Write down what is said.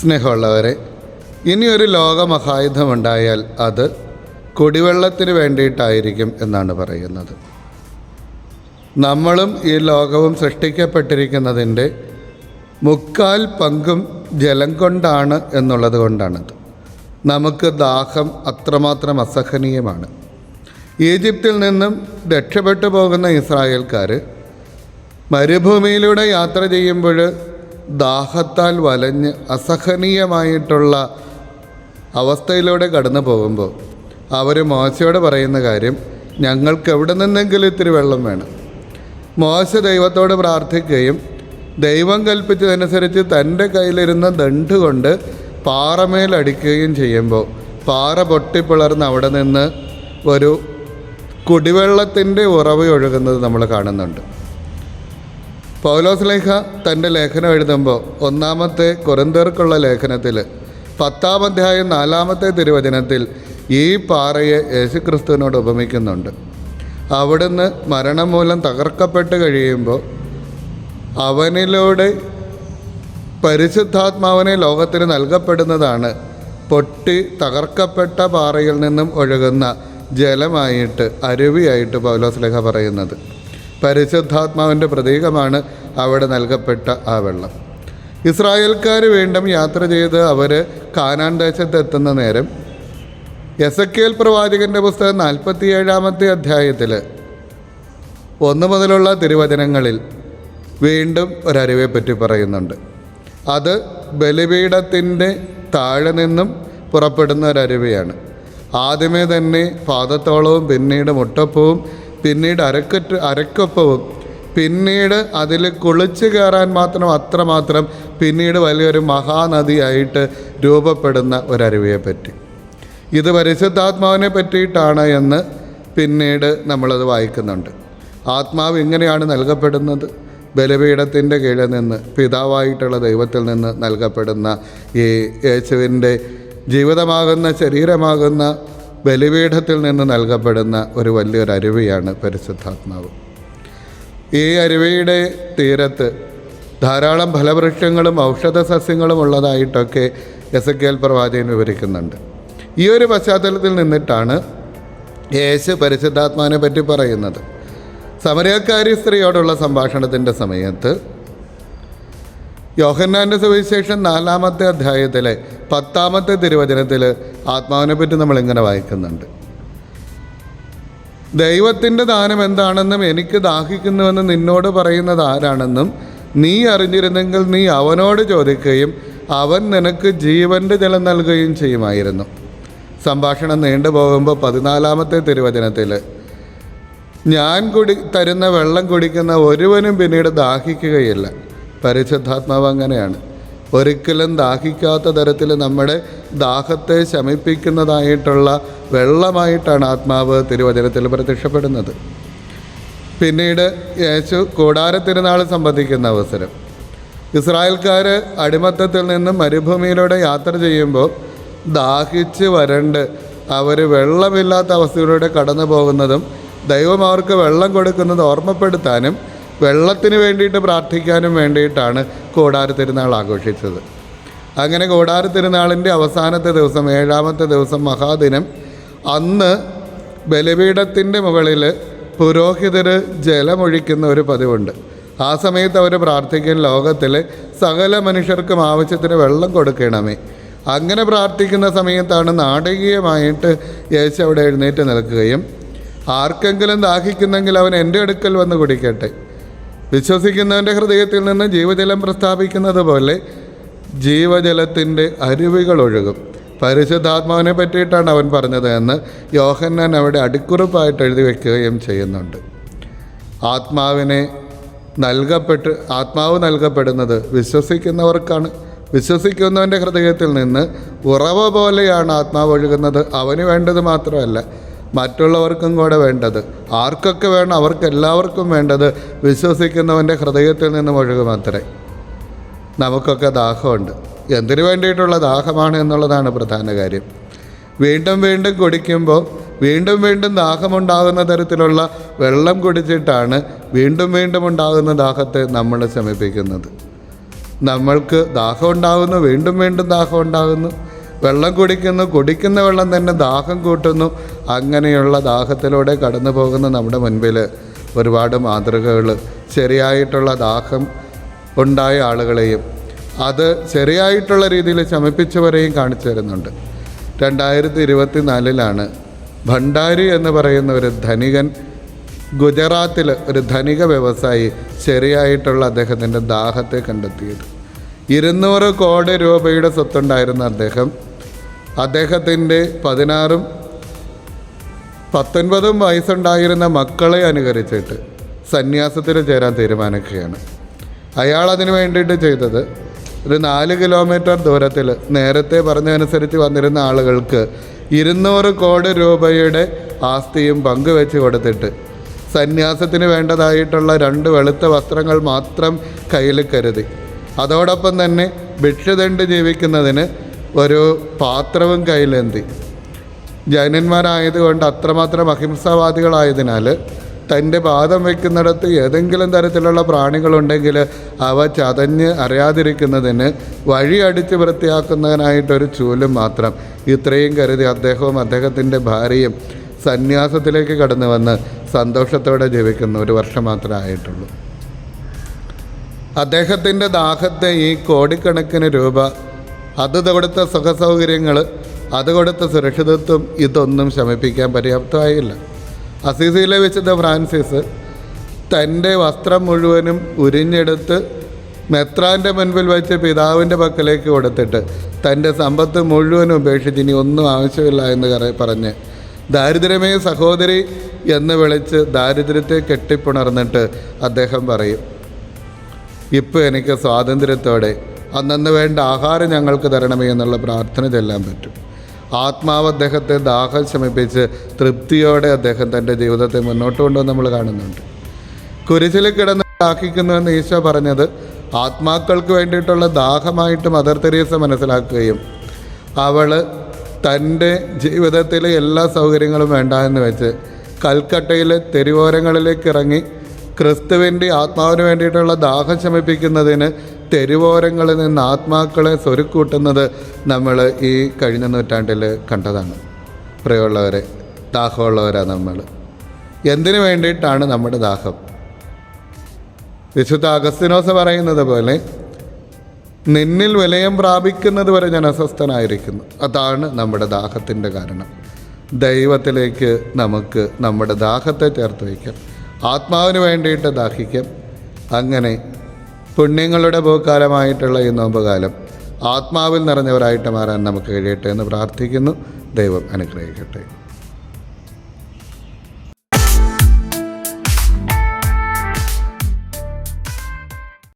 സ്നേഹമുള്ളവരെ ഇനിയൊരു ലോകമഹായുധമുണ്ടായാൽ അത് കുടിവെള്ളത്തിന് വേണ്ടിയിട്ടായിരിക്കും എന്നാണ് പറയുന്നത്. നമ്മളും ഈ ലോകവും സൃഷ്ടിക്കപ്പെട്ടിരിക്കുന്നതിന്റെ മുക്കാൽ പങ്കും ജലം കൊണ്ടാണ് എന്നുള്ളത് കൊണ്ടാണത്. നമുക്ക് ദാഹം അത്രമാത്രം അസഹനീയമാണ്. ഈജിപ്തിൽ നിന്നും രക്ഷപ്പെട്ടു പോകുന്ന ഇസ്രായേൽക്കാർ മരുഭൂമിയിലൂടെ യാത്ര ചെയ്യുമ്പോൾ ദാഹത്താൽ വലഞ്ഞ് അസഹനീയമായിട്ടുള്ള അവസ്ഥയിലൂടെ കടന്നു പോകുമ്പോൾ അവർ മോശയോട് പറയുന്ന കാര്യം ഞങ്ങൾക്ക് എവിടെ നിന്നെങ്കിലും ഇത്തിരി വെള്ളം വേണം. മോശ ദൈവത്തോട് പ്രാർത്ഥിക്കുകയും ദൈവം കൽപ്പിച്ചതനുസരിച്ച് തന്റെ കയ്യിലിരുന്ന ദണ്ട് കൊണ്ട് പാറമേലടിക്കുകയും ചെയ്യുമ്പോൾ പാറ പൊട്ടിപ്പിളർന്ന് അവിടെ നിന്ന് ഒരു കുടിവെള്ളത്തിന്റെ ഉറവ് ഒഴുകുന്നത് നമ്മൾ കാണുന്നുണ്ട്. പൗലോസ് ലേഖ തന്റെ ലേഖനം എഴുതുമ്പോൾ ഒന്നാമത്തെ കൊരന്തേർക്കുള്ള ലേഖനത്തിൽ പത്താം അധ്യായം നാലാമത്തെ തിരുവചനത്തിൽ ഈ പാറയെ യേശുക്രിസ്തുവിനോട് ഉപമിക്കുന്നുണ്ട്. അവിടുന്ന് മരണം മൂലം തകർക്കപ്പെട്ട് കഴിയുമ്പോൾ അവനിലൂടെ പരിശുദ്ധാത്മാവിനെ ലോകത്തിന് നൽകപ്പെടുന്നതാണ്. പൊട്ടി തകർക്കപ്പെട്ട പാറയിൽ നിന്നും ഒഴുകുന്ന ജലമായിട്ട് അരുവിയായിട്ട് പൗലോസ് ലേഖ പറയുന്നത്. പരിശുദ്ധാത്മാവിന്റെ പ്രതീകമാണ് അവിടെ നൽകപ്പെട്ട ആ വെള്ളം. ഇസ്രായേൽക്കാർ വീണ്ടും യാത്ര ചെയ്ത് അവർ കാനാൻ ദേശത്ത് എത്തുന്ന നേരം എസക്കേൽ പ്രവാചകന്റെ പുസ്തകം നാൽപ്പത്തിയേഴാമത്തെ അധ്യായത്തിൽ ഒന്ന് മുതലുള്ള തിരുവചനങ്ങളിൽ വീണ്ടും ഒരറിവെ പറ്റി പറയുന്നുണ്ട്. അത് ബലിപീഠത്തിന്റെ താഴെ നിന്നും പുറപ്പെടുന്ന ഒരരുവിയാണ് ആദ്യമേ തന്നെ പാദത്തോളവും പിന്നീട് മുട്ടപ്പവും പിന്നീട് അരക്കറ്റ് അരക്കൊപ്പവും പിന്നീട് അതിൽ കുളിച്ചു കയറാൻ മാത്രം അത്രമാത്രം പിന്നീട് വലിയൊരു മഹാനദിയായിട്ട് രൂപപ്പെടുന്ന ഒരരുവിയെ പറ്റി ഇത് പരിശുദ്ധാത്മാവിനെ പറ്റിയിട്ടാണ് എന്ന് പിന്നീട് നമ്മളത് വായിക്കുന്നുണ്ട്. ആത്മാവ് എങ്ങനെയാണ് നൽകപ്പെടുന്നത്? ബലപീഠത്തിന്റെ കീഴിൽ നിന്ന് പിതാവായിട്ടുള്ള ദൈവത്തിൽ നിന്ന് നൽകപ്പെടുന്ന ഈ യേശുവിന്റെ ജീവിതമാകുന്ന ശരീരമാകുന്ന ബലിപീഠത്തിൽ നിന്ന് നൽകപ്പെടുന്ന ഒരു വലിയൊരു അരുവിയാണ് പരിശുദ്ധാത്മാവ്. ഈ അരുവിയുടെ തീരത്ത് ധാരാളം ഫലവൃക്ഷങ്ങളും ഔഷധ സസ്യങ്ങളും ഉള്ളതായിട്ടൊക്കെ എസ് കെ എൽ പ്രവാചകൻ വിവരിക്കുന്നുണ്ട്. ഈ ഒരു പശ്ചാത്തലത്തിൽ നിന്നിട്ടാണ് യേശു പരിശുദ്ധാത്മാവിനെ പറ്റി പറയുന്നത്. സമരക്കാരി സ്ത്രീയോടുള്ള സംഭാഷണത്തിന്റെ സമയത്ത് യോഹന്നാന്റെ സുവിശേഷം നാലാമത്തെ അധ്യായത്തിലെ പത്താമത്തെ തിരുവചനത്തിൽ ആത്മാവിനെ പറ്റി നമ്മളിങ്ങനെ വായിക്കുന്നുണ്ട്. ദൈവത്തിന്റെ ദാനം എന്താണെന്നും എനിക്ക് ദാഹിക്കുന്നുവെന്ന് നിന്നോട് പറയുന്നത് ആരാണെന്നും നീ അറിഞ്ഞിരുന്നെങ്കിൽ നീ അവനോട് ചോദിക്കുകയും അവൻ നിനക്ക് ജീവന്റെ ജലം നൽകുകയും ചെയ്യുമായിരുന്നു. സംഭാഷണം നീണ്ടുപോകുമ്പോൾ പതിനാലാമത്തെ തിരുവചനത്തിൽ ഞാൻ കുടി തരുന്ന വെള്ളം കുടിക്കുന്ന ഒരുവനും പിന്നീട് ദാഹിക്കുകയില്ല. പരിശുദ്ധാത്മാവ് അങ്ങനെയാണ്. ഒരിക്കലും ദാഹിക്കാത്ത തരത്തിൽ നമ്മുടെ ദാഹത്തെ ശമിപ്പിക്കുന്നതായിട്ടുള്ള വെള്ളമായിട്ടാണ് ആത്മാവ് തിരുവചനത്തിൽ പ്രത്യക്ഷപ്പെടുന്നത്. പിന്നീട് യേശു കൂടാര തിരുനാൾ സംബന്ധിക്കുന്ന അവസരം. ഇസ്രായേൽക്കാർ അടിമത്തത്തിൽ നിന്നും മരുഭൂമിയിലൂടെ യാത്ര ചെയ്യുമ്പോൾ ദാഹിച്ച് വരണ്ട് അവർ വെള്ളമില്ലാത്ത അവസ്ഥയിലൂടെ കടന്നു പോകുന്നതും ദൈവം അവർക്ക് വെള്ളം കൊടുക്കുന്നത് ഓർമ്മപ്പെടുത്താനും വെള്ളത്തിന് വേണ്ടിയിട്ട് പ്രാർത്ഥിക്കാനും വേണ്ടിയിട്ടാണ് കൂടാര തിരുനാൾ ആഘോഷിച്ചത്. അങ്ങനെ കൂടാര തിരുനാളിന്റെ അവസാനത്തെ ദിവസം ഏഴാമത്തെ ദിവസം മഹാദിനം അന്ന് ബലിപീഠത്തിന്റെ മുകളിൽ പുരോഹിതർ ജലമൊഴിക്കുന്ന ഒരു പതിവുണ്ട്. ആ സമയത്ത് അവർ പ്രാർത്ഥിക്കുന്ന ലോകത്തിലെ സകല മനുഷ്യർക്കും ആവശ്യത്തിന് വെള്ളം കൊടുക്കണമേ. അങ്ങനെ പ്രാർത്ഥിക്കുന്ന സമയത്താണ് നാടകീയമായിട്ട് യേശു അവിടെ എഴുന്നേറ്റ് നിൽക്കുകയും ആർക്കെങ്കിലും ദാഹിക്കുന്നെങ്കിൽ അവൻ എന്റെ അടുക്കൽ വന്ന് കുടിക്കട്ടെ. വിശ്വസിക്കുന്നവന്റെ ഹൃദയത്തിൽ നിന്ന് ജീവജലം പ്രസ്താവിക്കുന്നത് പോലെ ജീവജലത്തിന്റെ അരുവികൾ ഒഴുകും. പരിശുദ്ധാത്മാവിനെ പറ്റിയിട്ടാണ് അവൻ പറഞ്ഞത് എന്ന് യോഹന്നാൻ അവിടെ അടിക്കുറിപ്പായിട്ട് എഴുതി വയ്ക്കുകയും ചെയ്യുന്നുണ്ട്. ആത്മാവിനെ നൽകപ്പെട്ട് ആത്മാവ് നൽകപ്പെടുന്നത് വിശ്വസിക്കുന്നവർക്കാണ്. വിശ്വസിക്കുന്നവന്റെ ഹൃദയത്തിൽ നിന്ന് ഉറവ പോലെയാണ് ആത്മാവ് ഒഴുകുന്നത്. അവന് വേണ്ടത് മാത്രമല്ല മറ്റുള്ളവർക്കും കൂടെ വേണ്ടത്. ആർക്കൊക്കെ വേണം? അവർക്ക് എല്ലാവർക്കും വേണ്ടത് വിശ്വസിക്കുന്നവന്റെ ഹൃദയത്തിൽ നിന്നും ഒഴുകുമത്രേ നമുക്കൊക്കെ ദാഹമുണ്ട്. എന്തിനു വേണ്ടിയിട്ടുള്ള ദാഹമാണ് എന്നുള്ളതാണ് പ്രധാന കാര്യം. വീണ്ടും വീണ്ടും കുടിക്കുമ്പോൾ വീണ്ടും വീണ്ടും ദാഹമുണ്ടാകുന്ന തരത്തിലുള്ള വെള്ളം കുടിച്ചിട്ടാണ് വീണ്ടും വീണ്ടും ഉണ്ടാകുന്ന ദാഹത്തെ നമ്മൾ ശമിപ്പിക്കുന്നത്. നമ്മൾക്ക് ദാഹം ഉണ്ടാകുന്നു വീണ്ടും വീണ്ടും ദാഹം ഉണ്ടാകുന്നു. വെള്ളം കുടിക്കുന്നു കുടിക്കുന്ന വെള്ളം തന്നെ ദാഹം കൂട്ടുന്നു. അങ്ങനെയുള്ള ദാഹത്തിലൂടെ കടന്നു പോകുന്ന നമ്മുടെ മുൻപിൽ ഒരുപാട് മാതൃകകൾ ശരിയായിട്ടുള്ള ദാഹം ഉണ്ടായ ആളുകളെയും അത് ശരിയായിട്ടുള്ള രീതിയിൽ ശമിപ്പിച്ചവരെയും കാണിച്ചു തരുന്നുണ്ട്. രണ്ടായിരത്തി ഇരുപത്തി നാലിലാണ് ഭണ്ഡാരി എന്ന് പറയുന്ന ഒരു ധനികൻ ഗുജറാത്തിൽ ഒരു ധനിക വ്യവസായി ശരിയായിട്ടുള്ള അദ്ദേഹത്തിന്റെ ദാഹത്തെ കണ്ടെത്തിയത്. ഇരുന്നൂറ് കോടി രൂപയുടെ സ്വത്തുണ്ടായിരുന്ന അദ്ദേഹം അദ്ദേഹത്തിന്റെ പതിനാറും പത്തൊൻപതും വയസ്സുണ്ടായിരുന്ന മക്കളെ അനുകരിച്ചിട്ട് സന്യാസത്തിൽ ചേരാൻ തീരുമാനിക്കുകയാണ്. അയാൾ അതിനു വേണ്ടിയിട്ട് ചെയ്തത് ഒരു നാല് കിലോമീറ്റർ ദൂരത്തിൽ നേരത്തെ പറഞ്ഞതനുസരിച്ച് വന്നിരുന്ന ആളുകൾക്ക് ഇരുന്നൂറ് കോടി രൂപയുടെ ആസ്തിയും പങ്കുവെച്ച് കൊടുത്തിട്ട് സന്യാസത്തിന് വേണ്ടതായിട്ടുള്ള രണ്ട് വെളുത്ത വസ്ത്രങ്ങൾ മാത്രം കയ്യിൽ കരുതി. അതോടൊപ്പം തന്നെ ഭിക്ഷദണ്ട് ജീവിക്കുന്നതിന് ഒരു പാത്രവും കയ്യിലെന്തി ജൈനന്മാരായതുകൊണ്ട് അത്രമാത്രം അഹിംസാവാദികളായതിനാൽ തന്റെ പാദം വയ്ക്കുന്നിടത്ത് ഏതെങ്കിലും തരത്തിലുള്ള പ്രാണികളുണ്ടെങ്കിൽ അവ ചതഞ്ഞ് അറിയാതിരിക്കുന്നതിന് വഴി അടിച്ച് വൃത്തിയാക്കുന്നതിനായിട്ടൊരു ചൂലും മാത്രം. ഇത്രയും കരുതി അദ്ദേഹവും അദ്ദേഹത്തിന്റെ ഭാര്യയും സന്യാസത്തിലേക്ക് കടന്നു വന്ന് സന്തോഷത്തോടെ ജീവിക്കുന്ന ഒരു വർഷം മാത്രമേ ആയിട്ടുള്ളൂ. അദ്ദേഹത്തിന്റെ ദാഹത്തെ ഈ കോടിക്കണക്കിന് രൂപ അത് കൊടുത്ത സുഖസൗകര്യങ്ങൾ അത് കൊടുത്ത സുരക്ഷിതത്വം ഇതൊന്നും ശമിപ്പിക്കാൻ പര്യാപ്തമായില്ല. അസീസിയിലെ വെച്ചത് ഫ്രാൻസിസ് തന്റെ വസ്ത്രം മുഴുവനും ഉരിഞ്ഞെടുത്ത് മെത്രാന്റെ മുൻപിൽ വെച്ച് പിതാവിന്റെ പക്കലേക്ക് കൊടുത്തിട്ട് തന്റെ സമ്പത്ത് മുഴുവനും ഉപേക്ഷിച്ച് ഇനി ഒന്നും ആവശ്യമില്ല എന്ന് പറഞ്ഞ് ദാരിദ്ര്യമേ സഹോദരി എന്ന് വിളിച്ച് ദാരിദ്ര്യത്തെ കെട്ടിപ്പുണർന്നിട്ട് അദ്ദേഹം പറയും ഇപ്പോൾ എനിക്ക് സ്വാതന്ത്ര്യത്തോടെ അന്നന്ന് വേണ്ട ആഹാരം ഞങ്ങൾക്ക് തരണമേ എന്നുള്ള പ്രാർത്ഥന ചെല്ലാൻ പറ്റും. ആത്മാവ് അദ്ദേഹത്തെ ദാഹം ശമിപ്പിച്ച് തൃപ്തിയോടെ അദ്ദേഹം തന്റെ ജീവിതത്തെ മുന്നോട്ട് കൊണ്ടുവന്ന് നമ്മൾ കാണുന്നുണ്ട്. കുരിശിൽ കിടന്ന് ദാഹിക്കുന്നുവെന്ന് ഈശോ പറഞ്ഞത് ആത്മാക്കൾക്ക് വേണ്ടിയിട്ടുള്ള ദാഹമായിട്ട് മദർ തെരേസ മനസ്സിലാക്കുകയും അവൾ തന്റെ ജീവിതത്തിലെ എല്ലാ സൗകര്യങ്ങളും വേണ്ട എന്ന് വെച്ച് കൽക്കട്ടയിലെ തെരുവോരങ്ങളിലേക്ക് ഇറങ്ങി ക്രിസ്തുവിന്റെ ആത്മാവിന് വേണ്ടിയിട്ടുള്ള ദാഹം ശമിപ്പിക്കുന്നതിന് തെരുവോരങ്ങളിൽ നിന്ന് ആത്മാക്കളെ സ്വരുക്കൂട്ടുന്നത് നമ്മൾ ഈ കഴിഞ്ഞ നൂറ്റാണ്ടിൽ കണ്ടതാണ്. പ്രിയമുള്ളവരെ ദാഹമുള്ളവരാണ് നമ്മൾ. എന്തിനു വേണ്ടിയിട്ടാണ് നമ്മുടെ ദാഹം? വിശുദ്ധ അഗസ്തിനോസ് പറയുന്നത് പോലെ നിന്നിൽ വിലയം പ്രാപിക്കുന്നത് വരെ ഞാൻ അസ്വസ്ഥനായിരിക്കുന്നു. അതാണ് നമ്മുടെ ദാഹത്തിന്റെ കാരണം. ദൈവത്തിലേക്ക് നമുക്ക് നമ്മുടെ ദാഹത്തെ ചേർത്ത് വയ്ക്കാം. ആത്മാവിന് വേണ്ടിയിട്ട് ദാഹിക്കാം. അങ്ങനെ പുണ്യങ്ങളുടെ പൂക്കാലമായിട്ടുള്ള ഈ നോമ്പുകാലം ആത്മാവിൽ നിറഞ്ഞവരായിട്ട് മാറാൻ നമുക്ക് കഴിയട്ടെ എന്ന് പ്രാർത്ഥിക്കുന്നു. ദൈവം അനുഗ്രഹിക്കട്ടെ.